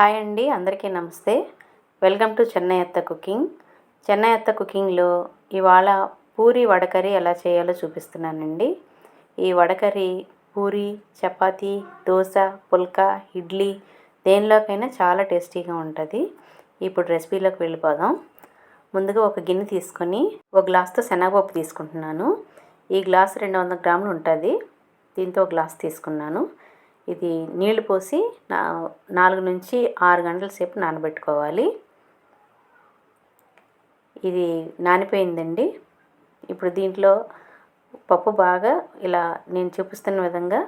Hi అండి అందరికీ నమస్తే. వెల్కమ్ టు చెన్నై అత్త కుకింగ్. చెన్నై అత్త కుకింగ్లో ఇవాళ పూరి వడకర్రీ ఎలా చేయాలో చూపిస్తున్నానండి. ఈ వడకర్రీ పూరి చపాతీ దోశ పుల్కా ఇడ్లీ దేనిలోకైనా చాలా టేస్టీగా ఉంటుంది. ఇప్పుడు రెసిపీలోకి వెళ్ళిపోదాం. ముందుగా ఒక గిన్నె తీసుకొని ఒక గ్లాస్తో శనగపప్పు తీసుకుంటున్నాను. ఈ గ్లాస్ రెండు వందల గ్రాములు ఉంటుంది. దీంతో ఒక గ్లాస్ తీసుకున్నాను. ఇది నీళ్ళు పోసి నా నాలుగు నుంచి ఆరు గంటల సేపు నానబెట్టుకోవాలి. ఇది నానిపోయిందండి. ఇప్పుడు దీంట్లో పప్పు బాగా ఇలా నేను చూపిస్తున్న విధంగా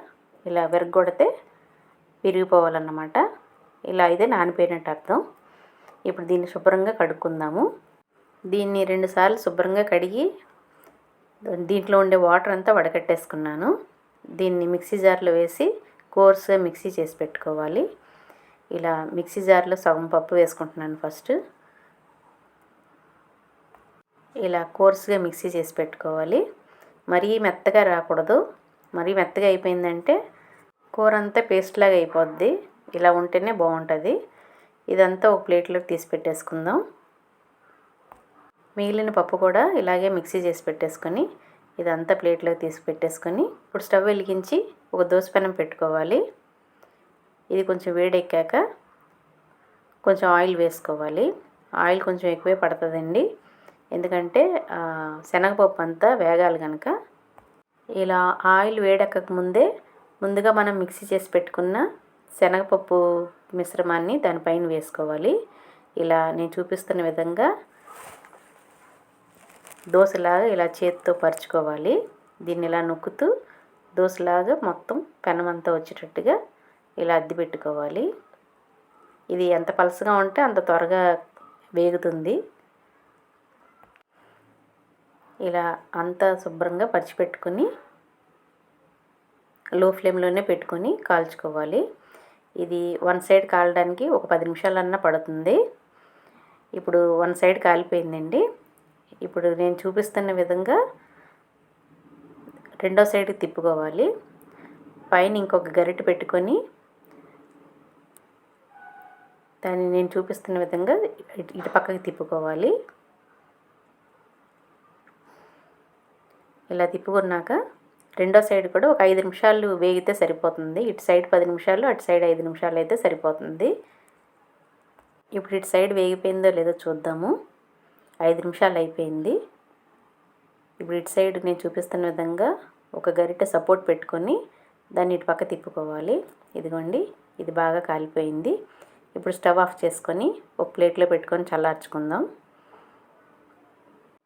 ఇలా విరగొడితే విరిగిపోవాలన్నమాట. ఇలా అయితే నానిపోయినట్టు అర్థం. ఇప్పుడు దీన్ని శుభ్రంగా కడుక్కుందాము. దీన్ని రెండుసార్లు శుభ్రంగా కడిగి దీంట్లో ఉండే వాటర్ అంతా వడకట్టేసుకున్నాను. దీన్ని మిక్సీ జార్లో వేసి కోర్స్గా మిక్సీ చేసి పెట్టుకోవాలి. ఇలా మిక్సీ జార్లో సగం పప్పు వేసుకుంటున్నాను ఫస్ట్. ఇలా కోర్స్గా మిక్సీ చేసి పెట్టుకోవాలి. మరీ మెత్తగా రాకూడదు. మరీ మెత్తగా అయిపోయిందంటే కూర అంతా పేస్ట్ లాగా అయిపోద్ది. ఇలా ఉంటేనే బాగుంటుంది. ఇదంతా ఒక ప్లేట్లోకి తీసి పెట్టేసుకుందాం. మిగిలిన పప్పు కూడా ఇలాగే మిక్సీ చేసి పెట్టేసుకొని ఇదంతా ప్లేట్లోకి తీసి పెట్టేసుకొని ఇప్పుడు స్టవ్ వెలిగించి ఒక దోసపెనం పెట్టుకోవాలి. ఇది కొంచెం వేడెక్కాక కొంచెం ఆయిల్ వేసుకోవాలి. ఆయిల్ కొంచెం ఎక్కువే పడుతుందండి. ఎందుకంటే శనగపప్పు అంతా వేగాలి కనుక ఇలా ఆయిల్ వేడెక్కక ముందే ముందుగా మనం మిక్సీ చేసి పెట్టుకున్న శనగపప్పు మిశ్రమాన్ని దానిపైన వేసుకోవాలి. ఇలా నేను చూపిస్తున్న విధంగా దోశలాగా ఇలా చేతితో పరుచుకోవాలి. దీన్ని ఇలా నొక్కుతూ దోశలాగా మొత్తం పెనమంతా వచ్చేటట్టుగా ఇలా అద్ది పెట్టుకోవాలి. ఇది ఎంత పలసగా ఉంటే అంత త్వరగా వేగుతుంది. ఇలా అంతా శుభ్రంగా పరిచిపెట్టుకుని లో ఫ్లేమ్లోనే పెట్టుకొని కాల్చుకోవాలి. ఇది వన్ సైడ్ కాలడానికి ఒక పది నిమిషాలన్నా పడుతుంది. ఇప్పుడు వన్ సైడ్ కాలిపోయిందండి. ఇప్పుడు నేను చూపిస్తున్న విధంగా రెండో సైడ్కి తిప్పుకోవాలి. పైన ఇంకొక గరిటె పెట్టుకొని దాన్ని నేను చూపిస్తున్న విధంగా ఇటు పక్కకి తిప్పుకోవాలి. ఇలా తిప్పుకున్నాక రెండో సైడ్ కూడా ఒక ఐదు నిమిషాలు వేగితే సరిపోతుంది. ఇటు సైడ్ పది నిమిషాలు అటు సైడ్ ఐదు నిమిషాలు అయితే సరిపోతుంది. ఇప్పుడు ఇటు సైడ్ వేగిపోయిందో లేదో చూద్దాము. ఐదు నిమిషాలు అయిపోయింది. ఇప్పుడు ఇటు సైడ్ నేను చూపిస్తున్న విధంగా ఒక గరిటె సపోర్ట్ పెట్టుకొని దాన్ని ఇటు పక్క తిప్పుకోవాలి. ఇదిగోండి ఇది బాగా కాలిపోయింది. ఇప్పుడు స్టవ్ ఆఫ్ చేసుకొని ఒక ప్లేట్లో పెట్టుకొని చల్లార్చుకుందాం.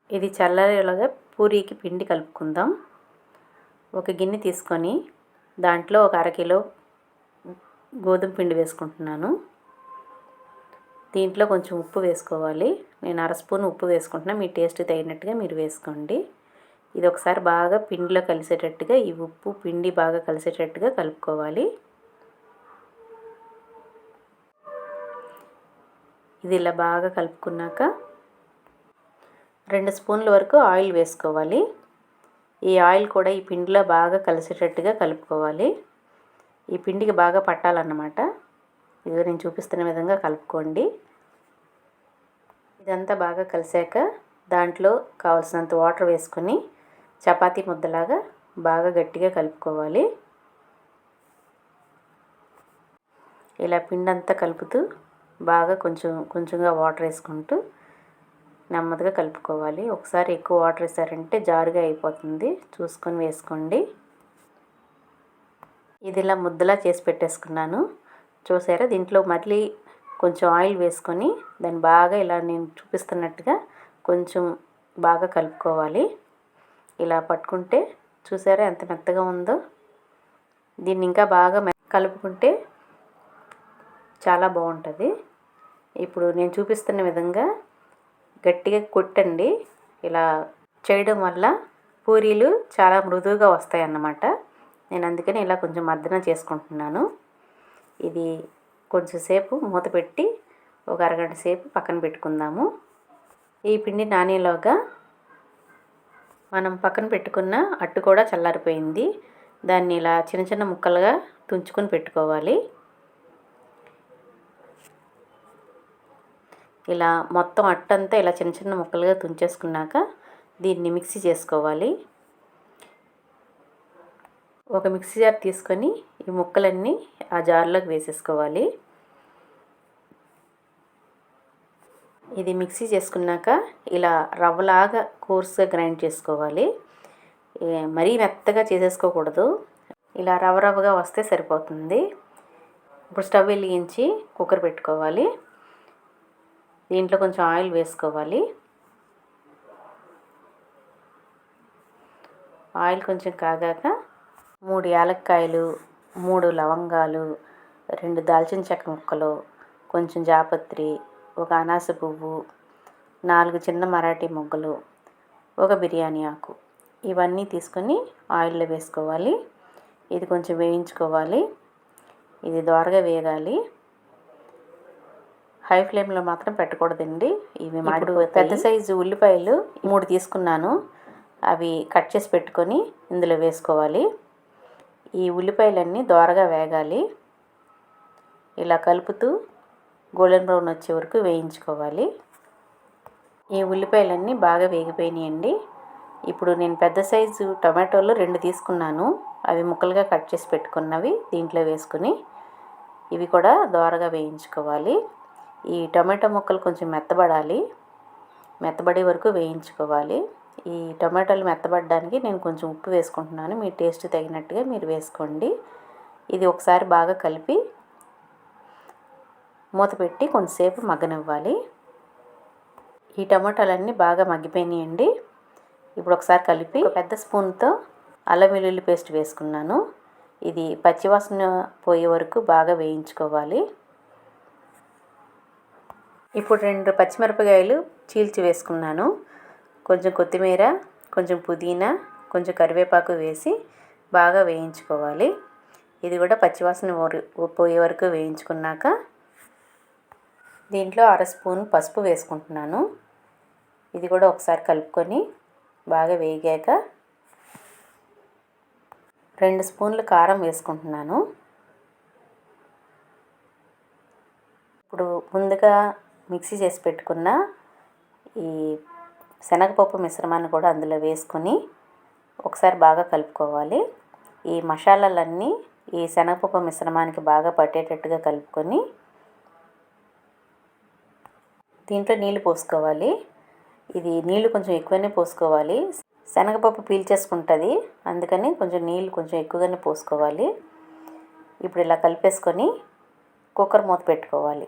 ఇది చల్లారేలాగా పూరీకి పిండి కలుపుకుందాం. ఒక గిన్నె తీసుకొని దాంట్లో ఒక అరకిలో గోధుమ పిండి వేసుకుంటున్నాను. దీంట్లో కొంచెం ఉప్పు వేసుకోవాలి. నేను అర స్పూన్ ఉప్పు వేసుకుంటున్నా. మీ టేస్ట్ తగినట్టుగా మీరు వేసుకోండి. ఇది ఒకసారి బాగా పిండిలో కలిసేటట్టుగా ఈ ఉప్పు పిండి బాగా కలిసేటట్టుగా కలుపుకోవాలి. ఇది ఇలా బాగా కలుపుకున్నాక రెండు స్పూన్ల వరకు ఆయిల్ వేసుకోవాలి. ఈ ఆయిల్ కూడా ఈ పిండిలో బాగా కలిసేటట్టుగా కలుపుకోవాలి. ఈ పిండికి బాగా పట్టాలన్నమాట. ఇదిగో నేను చూపిస్తున్న విధంగా కలుపుకోండి. ఇదంతా బాగా కలిసాక దాంట్లో కావాల్సినంత వాటర్ వేసుకొని చపాతీ ముద్దలాగా బాగా గట్టిగా కలుపుకోవాలి. ఇలా పిండి అంతా కలుపుతూ బాగా కొంచెం కొంచెంగా వాటర్ వేసుకుంటూ నెమ్మదిగా కలుపుకోవాలి. ఒకసారి ఎక్కువ వాటర్ వేసారంటే జారుగా అయిపోతుంది. చూసుకొని వేసుకోండి. ఇది ఇలా ముద్దలా చేసి పెట్టేసుకున్నాను. చూసారా? దీంట్లో మళ్ళీ కొంచెం ఆయిల్ వేసుకొని దాన్ని బాగా ఇలా నేను చూపిస్తున్నట్టుగా కొంచెం బాగా కలుపుకోవాలి. ఇలా పట్టుకుంటే చూసారా ఎంత మెత్తగా ఉందో? దీన్ని ఇంకా బాగా కలుపుకుంటే చాలా బాగుంటుంది. ఇప్పుడు నేను చూపిస్తున్న విధంగా గట్టిగా కొట్టండి. ఇలా చేయడం వల్ల పూరీలు చాలా మృదువుగా వస్తాయి అన్నమాట నేను అందుకని ఇలా కొంచెం మర్దన చేసుకుంటున్నాను. ఇది కొంచెంసేపు మూత పెట్టి ఒక అరగంట సేపు పక్కన పెట్టుకుందాము. ఈ పిండి నానేలోగా మనం పక్కన పెట్టుకున్న అట్టు కూడా చల్లారిపోయింది. దాన్ని ఇలా చిన్న చిన్న ముక్కలుగా తుంచుకొని పెట్టుకోవాలి. ఇలా మొత్తం అట్టంతా ఇలా చిన్న చిన్న ముక్కలుగా తుంచేసుకున్నాక దీన్ని మిక్సీ చేసుకోవాలి. ఒక మిక్సీ జార్ తీసుకొని ఈ ముక్కలన్నీ ఆ జార్లోకి వేసేసుకోవాలి. ఇది మిక్సీ చేసుకున్నాక ఇలా రవ్వలాగా కోర్స్గా గ్రైండ్ చేసుకోవాలి. మరీ మెత్తగా చేసేసుకోకూడదు. ఇలా రవ్వ రవ్వగా వస్తే సరిపోతుంది. ఇప్పుడు స్టవ్ వెలిగించి కుక్కర్ పెట్టుకోవాలి. దీంట్లో కొంచెం ఆయిల్ వేసుకోవాలి. ఆయిల్ కొంచెం కాగాక మూడు యాలక్కాయలు మూడు లవంగాలు రెండు దాల్చిన చెక్క ముక్కలు కొంచెం జాపత్రి ఒక అనాస పువ్వు నాలుగు చిన్న మరాఠీ మొగ్గలు ఒక బిర్యానీ ఆకు. ఇవన్నీ తీసుకొని ఆయిల్లో వేసుకోవాలి. ఇది కొంచెం వేయించుకోవాలి. ఇది దోరగా వేగాలి. హై ఫ్లేమ్లో మాత్రం పెట్టకూడదండి. ఇవి మాడు పెద్ద సైజు ఉల్లిపాయలు మూడు తీసుకున్నాను. అవి కట్ చేసి పెట్టుకొని ఇందులో వేసుకోవాలి. ఈ ఉల్లిపాయలన్నీ దోరగా వేగాలి. ఇలా కలుపుతూ గోల్డెన్ బ్రౌన్ వచ్చే వరకు వేయించుకోవాలి. ఈ ఉల్లిపాయలన్నీ బాగా వేగిపోయినాయండి. ఇప్పుడు నేను పెద్ద సైజు టొమాటోలు రెండు తీసుకున్నాను. అవి ముక్కలుగా కట్ చేసి పెట్టుకున్నవి దీంట్లో వేసుకుని ఇవి కూడా దోరగా వేయించుకోవాలి. ఈ టొమాటో ముక్కలు కొంచెం మెత్తబడాలి. మెత్తబడే వరకు వేయించుకోవాలి. ఈ టొమాటోలు మెత్తబడడానికి నేను కొంచెం ఉప్పు వేసుకుంటున్నాను. మీ టేస్ట్ తగినట్టుగా మీరు వేసుకోండి. ఇది ఒకసారి బాగా కలిపి మూత పెట్టి కొంతసేపు మగ్గనివ్వాలి. ఈ టమాటాలన్నీ బాగా మగ్గిపోయినాయండి. ఇప్పుడు ఒకసారి కలిపి పెద్ద స్పూన్తో అల్లం వెల్లుల్లి పేస్ట్ వేసుకున్నాను. ఇది పచ్చివాసన పోయే వరకు బాగా వేయించుకోవాలి. ఇప్పుడు రెండు పచ్చిమిరపకాయలు చీల్చి వేసుకున్నాను. కొంచెం కొత్తిమీర కొంచెం పుదీనా కొంచెం కరివేపాకు వేసి బాగా వేయించుకోవాలి. ఇది కూడా పచ్చివాసన పోయే వరకు వేయించుకున్నాక దీంట్లో అర స్పూన్ పసుపు వేసుకుంటున్నాను. ఇది కూడా ఒకసారి కలుపుకొని బాగా వేగాక రెండు స్పూన్లు కారం వేసుకుంటున్నాను. ఇప్పుడు ముందుగా మిక్సీ చేసి పెట్టుకున్న ఈ శనగపప్పు మిశ్రమాన్ని కూడా అందులో వేసుకొని ఒకసారి బాగా కలుపుకోవాలి. ఈ మసాలాలన్నీ ఈ శనగపప్పు మిశ్రమానికి బాగా పట్టేటట్టుగా కలుపుకొని దీంట్లో నీళ్ళు పోసుకోవాలి. ఇది నీళ్ళు కొంచెం ఎక్కువనే పోసుకోవాలి. శనగపప్పు పీల్చేసుకుంటుంది. అందుకని కొంచెం నీళ్ళు కొంచెం ఎక్కువగానే పోసుకోవాలి. ఇప్పుడు ఇలా కలిపేసుకొని కుక్కర్ మూత పెట్టుకోవాలి.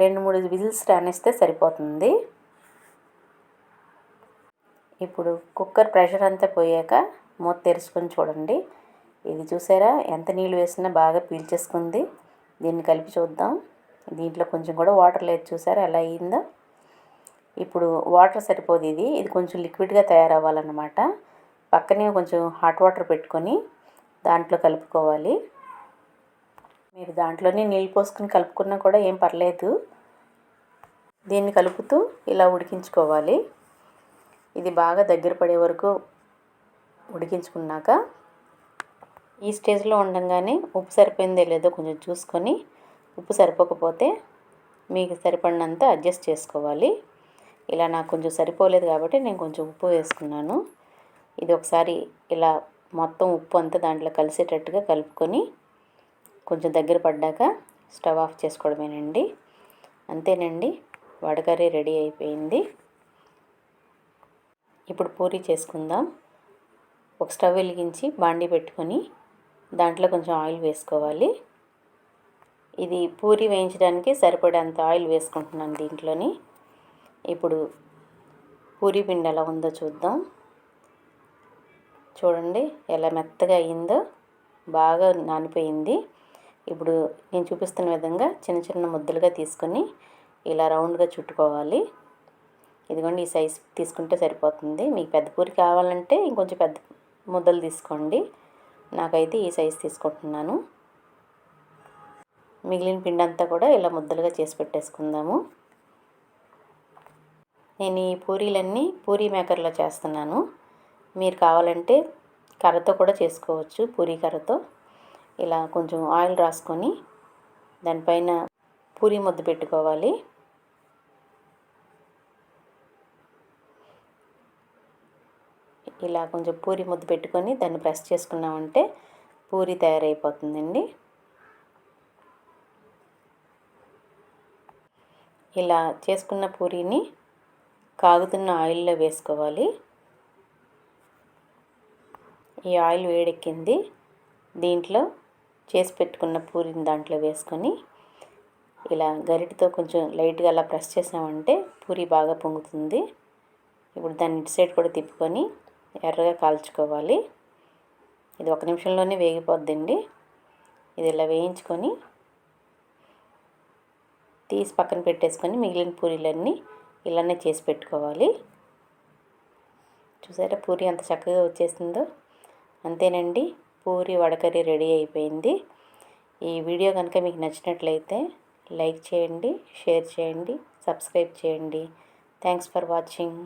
రెండు మూడు విజిల్స్ రానిస్తే సరిపోతుంది. ఇప్పుడు కుక్కర్ ప్రెషర్ అంతా పోయాక మూత తెరుచుకొని చూడండి. ఇది చూసారా? ఎంత నీళ్ళు వేసినా బాగా పీల్చేసుకుంది. దీన్ని కలిపి చూద్దాం. దీంట్లో కొంచెం కూడా వాటర్ లేదు చూసారా? ఎలా అయిందో. ఇప్పుడు వాటర్ సరిపోదు ఇది. ఇది కొంచెం లిక్విడ్గా తయారవ్వాలన్నమాట. పక్కనే కొంచెం హాట్ వాటర్ పెట్టుకొని దాంట్లో కలుపుకోవాలి. మీరు దాంట్లోనే నీళ్ళు పోసుకుని కలుపుకున్నా కూడా ఏం పర్లేదు. దీన్ని కలుపుతూ ఇలా ఉడికించుకోవాలి. ఇది బాగా దగ్గర పడే వరకు ఉడికించుకున్నాక ఈ స్టేజ్లో ఉండగానే ఉప్పు సరిపోయిందో లేదో కొంచెం చూసుకొని ఉప్పు సరిపోకపోతే మీకు సరిపడినంత అడ్జస్ట్ చేసుకోవాలి. ఇలా నాకు కొంచెం సరిపోలేదు కాబట్టి నేను కొంచెం ఉప్పు వేసుకున్నాను. ఇది ఒకసారి ఇలా మొత్తం ఉప్పు అంతా దాంట్లో కలిసేటట్టుగా కలుపుకొని కొంచెం దగ్గర పడ్డాక స్టవ్ ఆఫ్ చేసుకోవడమేనండి. అంతేనండి వడకర్రీ రెడీ అయిపోయింది. ఇప్పుడు పూరి చేసుకుందాం. ఒక స్టవ్ వెలిగించి బాండీ పెట్టుకొని దాంట్లో కొంచెం ఆయిల్ వేసుకోవాలి. ఇది పూరి వేయించడానికి సరిపడేంత ఆయిల్ వేసుకుంటున్నాను దీంట్లోని. ఇప్పుడు పూరి పిండి ఎలా ఉందో చూద్దాం. చూడండి ఎలా మెత్తగా అయిందో బాగా నానిపోయింది. ఇప్పుడు నేను చూపిస్తున్న విధంగా చిన్న చిన్న ముద్దలుగా తీసుకొని ఇలా రౌండ్గా చుట్టుకోవాలి. ఇదిగోండి ఈ సైజ్ తీసుకుంటే సరిపోతుంది. మీకు పెద్ద పూరి కావాలంటే ఇంకొంచెం పెద్ద ముద్దలు తీసుకోండి. నాకైతే ఈ సైజ్ తీసుకుంటున్నాను. మిగిలిన పిండి అంతా కూడా ఇలా ముద్దలుగా చేసి పెట్టేసుకుందాము. నేను ఈ పూరీలన్నీ పూరీ మేకర్లో చేస్తున్నాను. మీరు కావాలంటే కర్రతో కూడా చేసుకోవచ్చు పూరీ కర్రతో. ఇలా కొంచెం ఆయిల్ రాసుకొని దానిపైన పూరి ముద్ద పెట్టుకోవాలి. ఇలా కొంచెం పూరి ముద్ద పెట్టుకొని దాన్ని ప్రెస్ చేసుకున్నామంటే పూరి తయారైపోతుందండి. ఇలా చేసుకున్న పూరీని కాగుతున్న ఆయిల్లో వేసుకోవాలి. ఈ ఆయిల్ వేడెక్కింది. దీంట్లో చేసి పెట్టుకున్న పూరిని దాంట్లో వేసుకొని ఇలా గరిటతో కొంచెం లైట్గా అలా ప్రెస్ చేసామంటే పూరి బాగా పొంగుతుంది. ఇప్పుడు దాన్ని ఇటు సైడ్ కూడా తిప్పుకొని ఎర్రగా కాల్చుకోవాలి. ఇది ఒక నిమిషంలోనే వేగిపోద్దండి. ఇది ఇలా వేయించుకొని తీసి పక్కన పెట్టేసుకొని మిగిలిన పూరీలన్నీ ఇలానే చేసి పెట్టుకోవాలి. చూసారా పూరి ఎంత చక్కగా వచ్చేసిందో? అంతేనండి. పూరి వడకర్రీ రెడీ అయిపోయింది. ఈ వీడియో కనుక మీకు నచ్చినట్లయితే లైక్ చేయండి షేర్ చేయండి సబ్స్క్రైబ్ చేయండి. Thanks for watching.